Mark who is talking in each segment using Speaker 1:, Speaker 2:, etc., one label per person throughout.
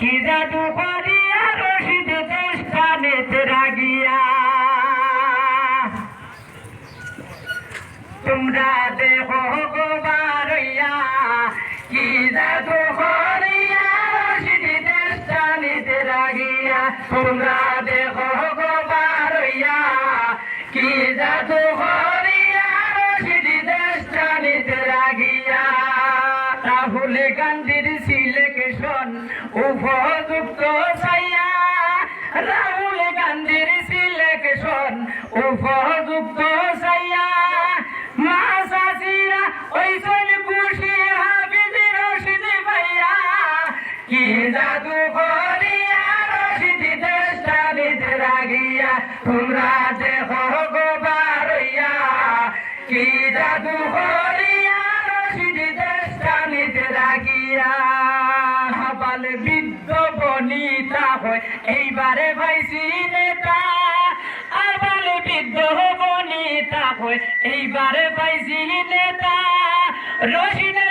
Speaker 1: কি জাদু করিয়া রশিদ দেশখানেতে রাগিয়া? তোমরা দেখো গোবারইয়া, কি জাদু করিয়া রশিদ দেশখানেতে রাগিয়া? তোমরা দেখো গোবারইয়া, কি জাদু করিয়া রশিদ দেশখানেতে রাগিয়া? গান্ধীর জাদু করিয়া রশিদ দেশানিত রাগিয়া, তোমরা দেখো গোবারইয়া কি জাদু করিয়া রশিদ দেশানিত রাগিয়া। হাবাল বিদ্য বনিতা হয় এইবারে ভাইসি নেতা আবাল বিদ্য বনিতা হয় এইবারে পাইছি নেতা রশিদের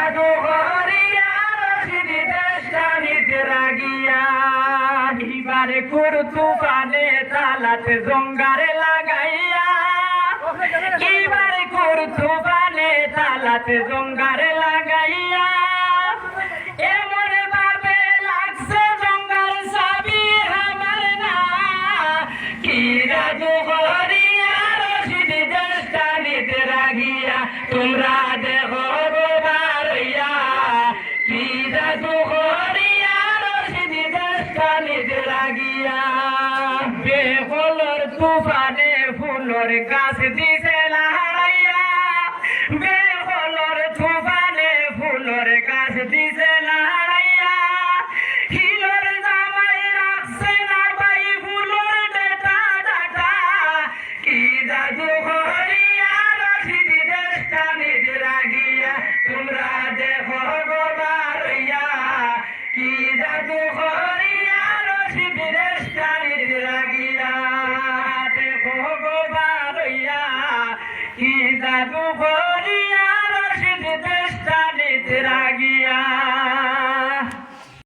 Speaker 1: কি জাদু করিয়া রশিদ দেশানিত লাগিয়া এবারে করতু পানে তালাতে জঙ্গারে লাগাইয়া। এবারে করতু পানে তালাতে জঙ্গারে লাগাইয়া। এমন ভাবে লাগছে জঙ্গল সাবি আমার না। কি রাজু করিয়া রশিদ রাগিয়া। তোমরা দেশটানিতে বে হলর তুফানে ফুলর গাছ দিছে লাহারাইয়া বেহলর জানির রাগিরাত ভগবান কি জাদু করিয়া রশিদ দেশ জানির